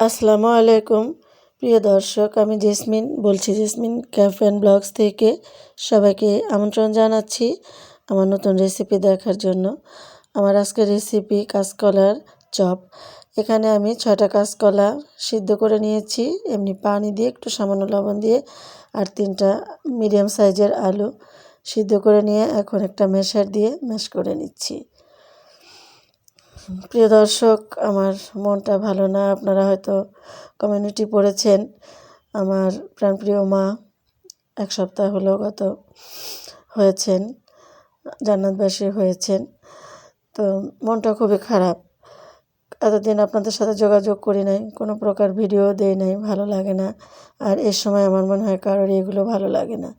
আসসালামু আলাইকুম। প্রিয় দর্শক, আমি জেসমিন বলছি, জেসমিন ক্যাফ অ্যান্ড ব্লগস থেকে সবাইকে আমন্ত্রণ জানাচ্ছি আমার নতুন রেসিপি দেখার জন্য। আমার আজকের রেসিপি কাঁচকলার চপ। এখানে আমি ছয়টা কাঁচকলা সিদ্ধ করে নিয়েছি। এমনি পানি দিয়ে, একটু সামান্য লবণ দিয়ে আর তিনটা মিডিয়াম সাইজের আলু সিদ্ধ করে নিয়ে এখন একটা মেশার দিয়ে ম্যাশ করে নিচ্ছি। প্রিয় দর্শক, আমার মনটা ভালো না। আপনারা হয়তো কমিউনিটি পড়েছেন। আমার প্রাণপ্রিয় মা এক সপ্তাহ হলো গত হয়েছেন, জান্নাতবাসী হয়েছেন। তো মনটা খুবই খারাপ। এতদিন আপনাদের সাথে যোগাযোগ করি নাই, কোনো প্রকার ভিডিও দেই নাই, ভালো লাগে না। আর এর সময় আমার মনে হয় কারোর এগুলো ভালো লাগে না।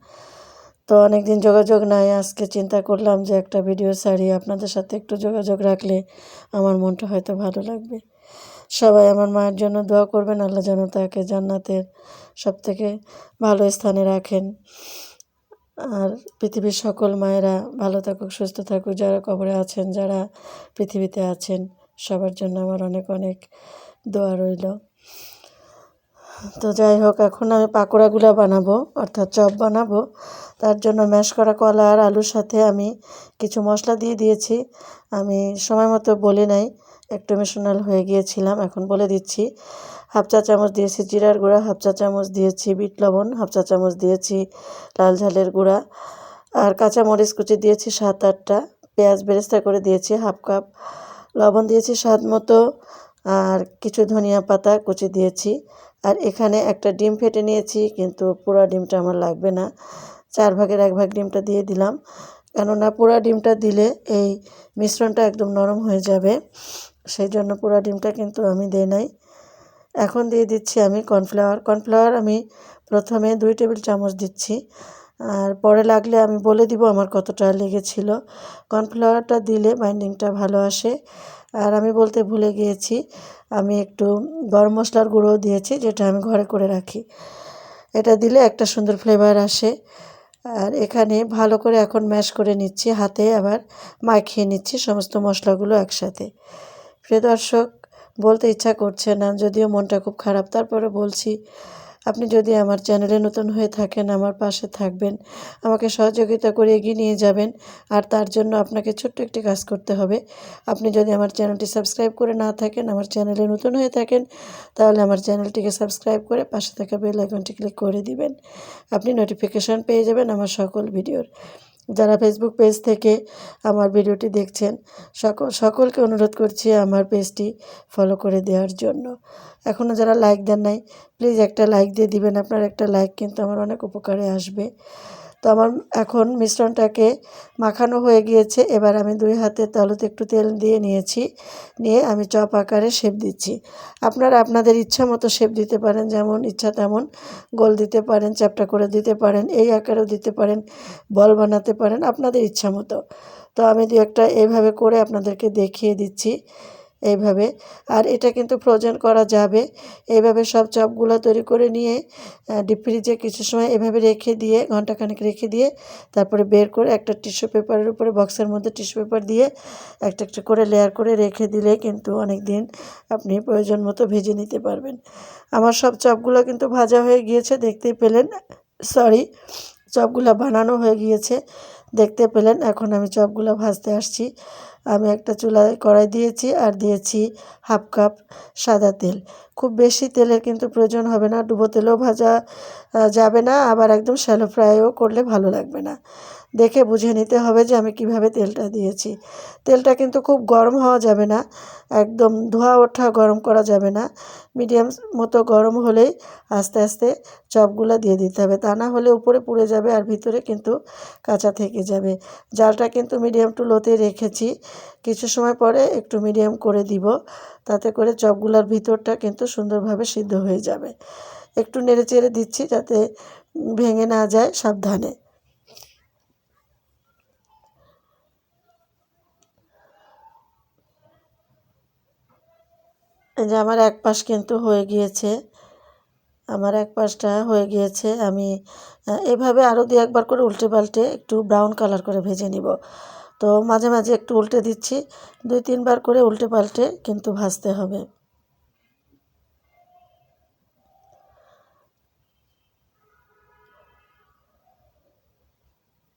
তো অনেক দিন যোগাযোগ নাই। আজকে চিন্তা করলাম যে একটা ভিডিও ছাড়ি। আপনাদের সাথে একটু যোগাযোগ রাখলে আমার মনটা হয়তো ভালো লাগবে। সবাই আমার মায়ের জন্য দোয়া করবেন। আল্লাহ যেন তাকে জান্নাতের সব থেকে ভালো স্থানে রাখেন। আর পৃথিবীর সকল মায়েরা ভালো থাকুক, সুস্থ থাকুক। যারা কবরে আছেন, যারা পৃথিবীতে আছেন, সবার জন্য আমার অনেক অনেক দোয়া রইল। তো যাই হোক, এখন আমি পাকোড়াগুলো বানাবো, অর্থাৎ চপ বানাবো। তার জন্য ম্যাশ করা কলা আর আলুর সাথে আমি কিছু মশলা দিয়ে দিয়েছি। আমি সময় মতো বলি নাই, একটু ইমোশনাল হয়ে গিয়েছিলাম, এখন বলে দিচ্ছি। হাফ চা চামচ দিয়েছি জিরার গুঁড়া, হাফ চা চামচ দিয়েছি বিট লবণ, হাফ চা চামচ দিয়েছি লাল ঝালের গুঁড়া, আর কাঁচা মরিচ কুচি দিয়েছি সাত আটটা, পেঁয়াজ বেরেস্তা করে দিয়েছি হাফ কাপ, লবণ দিয়েছি স্বাদ মতো, আর কিছু ধনিয়া পাতা কুচি দিয়েছি। আর এখানে একটা ডিম ফেটে নিয়েছি, কিন্তু পুরো ডিমটা আমার লাগবে না। চার ভাগের এক ভাগ ডিমটা দিয়ে দিলাম। কেননা পুরো ডিমটা দিলে এই মিশ্রণটা একদম নরম হয়ে যাবে। সেই জন্য পুরো ডিমটা কিন্তু আমি দিই নাই। এখন দিয়ে দিচ্ছি আমি কর্নফ্লাওয়ার। কর্নফ্লাওয়ার আমি প্রথমে দুই টেবিল চামচ দিচ্ছি। আর পরে লাগলে আমি বলে দিব আমার কতটা লেগেছিল। কর্নফ্লাওয়ারটা দিলে বাইন্ডিংটা ভালো আসে। আর আমি বলতে ভুলে গিয়েছি, আমি একটু গরম মশলার গুঁড়ো দিয়েছি, যেটা আমি ঘরে করে রাখি। এটা দিলে একটা সুন্দর ফ্লেভার আসে। আর এখানে ভালো করে এখন ম্যাশ করে নিচ্ছি, হাতে আবার মাখিয়ে নিচ্ছি সমস্ত মশলাগুলো একসাথে। প্রিয় দর্শক, বলতে ইচ্ছা করছে না, যদিও মনটা খুব খারাপ। তারপরে বলছি আপনি যদি আমার চ্যানেলে নতুন হয়ে থাকেন, আমার পাশে থাকবেন, আমাকে সহযোগিতা করে এগিয়ে নিয়ে যাবেন, আর তার জন্য আপনাকে ছোট্ট একটি কাজ করতে হবে। আপনি যদি আমার চ্যানেলটি সাবস্ক্রাইব করে না থাকেন, আমার চ্যানেলে নতুন হয়ে থাকেন, তাহলে আমার চ্যানেলটিকে সাবস্ক্রাইব করে পাশে থাকা বেল আইকনটি ক্লিক করে দিবেন। আপনি নোটিফিকেশান পেয়ে যাবেন আমার সকল ভিডিওর। যারা ফেসবুক পেজ থেকে আমার ভিডিওটি দেখছেন, সকল, সকলকে অনুরোধ করছি আমার পেজটি ফলো করে দেওয়ার জন্য। এখনও যারা লাইক দেন নাই প্লিজ একটা লাইক দিয়ে দিবেন। আপনার একটা লাইক কিন্তু আমার অনেক উপকারে আসবে। তো আমার এখন মিশ্রণটাকে মাখানো হয়ে গিয়েছে। এবার আমি দুই হাতে তালুতে একটু তেল দিয়ে নিয়েছি। নিয়ে আমি চপ আকারে শেপ দিচ্ছি। আপনারা আপনাদের ইচ্ছা মতো শেপ দিতে পারেন, যেমন ইচ্ছা তেমন গোল দিতে পারেন, চ্যাপটা করে দিতে পারেন, এই আকারেও দিতে পারেন, বল বানাতে পারেন, আপনাদের ইচ্ছা মতো। তো আমি দু একটা এইভাবে করে আপনাদেরকে দেখিয়ে দিচ্ছি। এইভাবে। আর এটা কিন্তু ফ্রোজেন করা যাবে। এইভাবে সব চপগুলো তৈরি করে নিয়ে ডিপ ফ্রিজে কিছু সময় এভাবে রেখে দিয়ে, ঘন্টাখানেক রেখে দিয়ে, তারপরে বের করে একটা টিস্যু পেপারের উপরে বক্সের মধ্যে টিস্যু পেপার দিয়ে একটা একটা করে লেয়ার করে রেখে দিলে কিন্তু অনেক দিন আপনি প্রয়োজন মতো ভেজে নিতে পারবেন। আমার সব চপগুলো কিন্তু ভাজা হয়ে গিয়েছে, দেখতেই পেলেন। সরি চপগুলো বানানো হয়ে গিয়েছে, দেখতে পেলেন। এখন আমি চপগুলো ভাজতে আসছি। আমি একটা চুলায় কড়াই দিয়েছি আর দিয়েছি হাফ কাপ সাদা তেল। খুব বেশি তেলের কিন্তু প্রয়োজন হবে না, ডুবো তেলেও ভাজা যাবে না, আবার একদম শ্যালো ফ্রাইও করলে ভালো লাগবে না। দেখে বুঝে নিতে হবে যে আমি কীভাবে তেলটা দিয়েছি। তেলটা কিন্তু খুব গরম হওয়া যাবে না, একদম ধোয়া ওঠা গরম করা যাবে না। মিডিয়াম মতো গরম হলেই আস্তে আস্তে চপগুলো দিয়ে দিতে হবে, তা না হলে উপরে পুড়ে যাবে আর ভিতরে কিন্তু কাঁচা থেকে যাবে। জালটা কিন্তু মিডিয়াম টু লোতে রেখেছি কিছু সময় পরে একটু মিডিয়াম করে দিব। তাতে করে চপগুলোর ভিতরটা কিন্তু সুন্দরভাবে সিদ্ধ হয়ে যাবে। একটু নেড়ে চেড়ে দিচ্ছি যাতে ভেঙে না যায় সাবধানে। যে আমার এক পাশ কিন্তু হয়ে গিয়েছে। আমার এক পাশটা হয়ে গিয়েছে। আমি এভাবে আরও দু একবার করে উল্টে পাল্টে একটু ব্রাউন কালার করে ভেজে নিব। তো মাঝে মাঝে একটু উল্টে দিচ্ছি। দুই, তিনবার করে উল্টে পাল্টে কিন্তু ভাজতে হবে।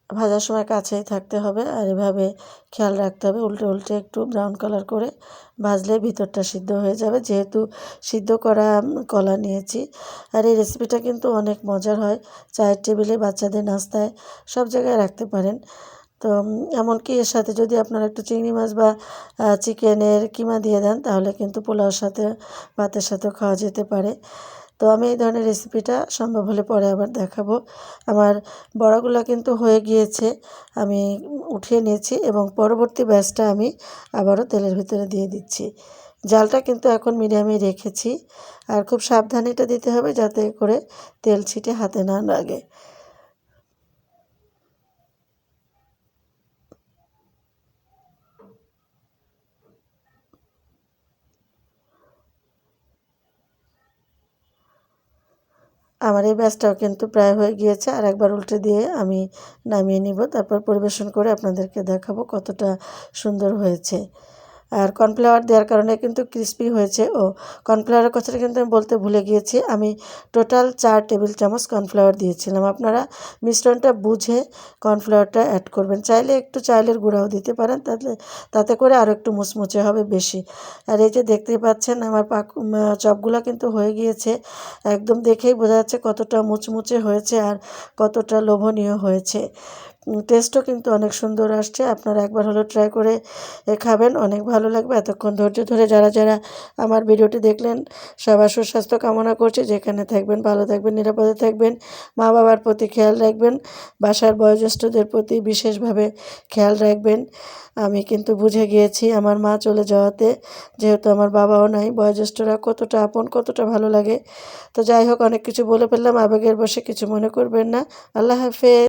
ভাজার সময় কাছেই থাকতে হবে আর এভাবে খেয়াল রাখতে হবে উল্টে উল্টে একটু ব্রাউন কালার করে ভাজলে ভিতরটা সিদ্ধ হয়ে যাবে। যেহেতু সিদ্ধ করা কলা নিয়েছি আর এই রেসিপিটা কিন্তু অনেক মজার হয়। চায়ের টেবিলে বাচ্চাদের নাস্তায় সব জায়গায় রাখতে পারেন। তো এমনকি এর সাথে যদি আপনারা একটু চিংড়ি মাছ বা চিকেনের কিমা দিয়ে দেন, তাহলে কিন্তু পোলাওর সাথে, ভাতের সাথেও খাওয়া যেতে পারে। তো আমি এই ধরনের রেসিপিটা সম্ভব হলে পরে আবার দেখাবো। আমার বড়াগুলো কিন্তু হয়ে গিয়েছে, আমি উঠিয়ে নিয়েছি এবং পরবর্তী ব্যাচটা আমি আবারও তেলের ভিতরে দিয়ে দিচ্ছি। জালটা কিন্তু এখন মিডিয়ামে রেখেছি, আর খুব সাবধানে এটা দিতে হবে যাতে করে তেল ছিটে হাতে না লাগে। আমার এই ব্যাচটাও কিন্তু প্রায় হয়ে গিয়েছে। আর একবার উল্টে দিয়ে আমি নামিয়ে নিব। তারপর পরিবেশন করে আপনাদেরকে দেখাবো কতটা সুন্দর হয়েছে। আর কর্নফ্লাওয়ার দেওয়ার কারণে কিন্তু ক্রিস্পি হয়েছে। ও কর্নফ্লাওয়ারের কথাটা কিন্তু আমি বলতে ভুলে গিয়েছি। আমি টোটাল চার টেবিল চামচ কর্নফ্লাওয়ার দিয়েছিলাম। আপনারা মিশ্রণটা বুঝে কর্নফ্লাওয়ারটা অ্যাড করবেন। চাইলে একটু চাইলের গুঁড়াও দিতে পারেন তাতে তাতে করে আরও একটু মুচমুচে হবে বেশি। আর এই যে দেখতেই পাচ্ছেন, আমার পাক চপগুলো কিন্তু হয়ে গিয়েছে। একদম দেখেই বোঝা যাচ্ছে কতটা মুচমুচে হয়েছে আর কতটা লোভনীয় হয়েছে। টেস্টও কিন্তু অনেক সুন্দর আসছে। আপনারা একবার হলো ট্রাই করে খাবেন। অনেক ভালো লাগবে। এতক্ষণ ধৈর্য ধরে যারা যারা আমার ভিডিওটি দেখলেন, সবার সুস্বাস্থ্য কামনা করছি। যেখানে থাকবেন, ভালো থাকবেন, নিরাপদে থাকবেন। মা বাবার প্রতি খেয়াল রাখবেন। বাসার বয়োজ্যেষ্ঠদের প্রতি বিশেষভাবে খেয়াল রাখবেন। আমি কিন্তু বুঝে গিয়েছি আমার মা চলে যাওয়াতে, যেহেতু আমার বাবাও নাই, বয়োজ্যেষ্ঠরা কতটা আপন, কতটা ভালো লাগে। তো যাই হোক, অনেক কিছু বলে ফেললাম। আবেগের বসে কিছু মনে করবেন না। আল্লাহ হাফেজ।